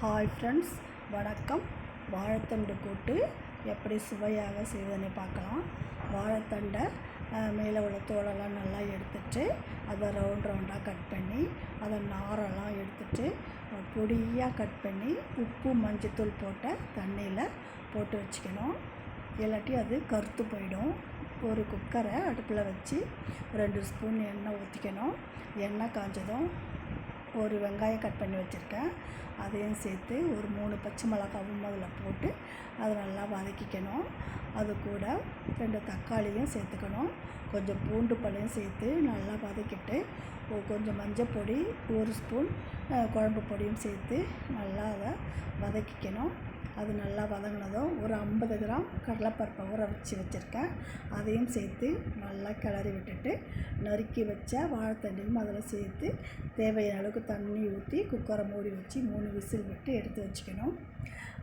Hi friends வணக்கம். வாழைத்தண்டு கூட்டு எப்படி சுவையாக செய்வதுன்னு பார்க்கலாம். வாழைத்தண்டை மேலே உள்ள தோலெல்லாம் நல்லா எடுத்துட்டு அதை ரவுண்ட் ரவுண்டாக கட் பண்ணி அதை நாரெல்லாம் எடுத்துட்டு பொடியாக கட் பண்ணி உப்பு மஞ்சத்தூள் போட்ட தண்ணியில் போட்டு வச்சுக்கணும். இல்லாட்டி அது கருத்து போயிடும். ஒரு குக்கரை அடுப்பில் வச்சு ரெண்டு ஸ்பூன் எண்ணெய் ஊற்றிக்கணும் எண்ணெய் காஞ்சதும் ஒரு வெங்காயம் கட் பண்ணி வச்சுருக்கேன். அதையும் சேர்த்து ஒரு மூணு பச்சை மிளகாவும் அதில் போட்டு அதை நல்லா வதக்கிக்கணும். அது கூட ரெண்டு தக்காளியும் சேர்த்துக்கணும். கொஞ்சம் பூண்டு பழையும் சேர்த்து நல்லா வதக்கிட்டு கொஞ்சம் மஞ்சள் பொடி ஒரு ஸ்பூன் குழம்பு பொடியும் சேர்த்து நல்லா அதை வதக்கிக்கணும். அது நல்லா வதங்கினதும் ஒரு ஐம்பது கிராம் கடலைப்பருப்பை ஊற வச்சு வச்சுருக்கேன். அதையும் சேர்த்து நல்லா கிளறி விட்டுட்டு நறுக்கி வச்ச வாழைத்தண்டையும் அதில் சேர்த்து தேவையான அளவுக்கு தண்ணி ஊற்றி குக்கரை மூடி வச்சு மூணு விசில் விட்டு எடுத்து வச்சுக்கணும்.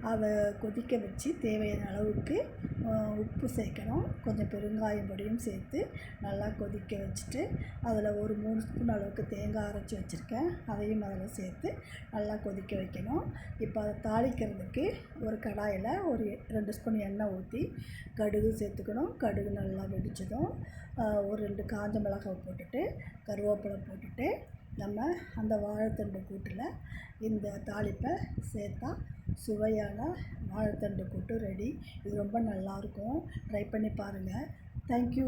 அதை கொதிக்க வச்சு தேவையான அளவுக்கு உப்பு சேர்க்கணும். கொஞ்சம் பெருங்காயம் பொடியும் சேர்த்து நல்லா கொதிக்க வச்சுட்டு அதில் ஒரு மூணு ஸ்பூன் அளவுக்கு தேங்காய் அரைச்சி வச்சுருக்கேன். அதையும் அதில் சேர்த்து நல்லா கொதிக்க வைக்கணும். இப்போ அதை தாளிக்கிறதுக்கு ஒரு கடாயில் ஒரு ரெண்டு ஸ்பூன் எண்ணெய் ஊற்றி கடுகு சேர்த்துக்கணும். கடுகு நல்லா வெடிச்சதும் ஒரு ரெண்டு காஞ்ச மிளகாய் போட்டுட்டு கருவேப்பிலை போட்டுட்டு நம்ம அந்த வாழைத்தண்டு கூட்டில் இந்த தாளிப்பை சேர்த்தா சுவையான வாழைத்தண்டு கூட்டு ரெடி. இது ரொம்ப நல்லாயிருக்கும் ட்ரை பண்ணி பாருங்கள் தேங்க்யூ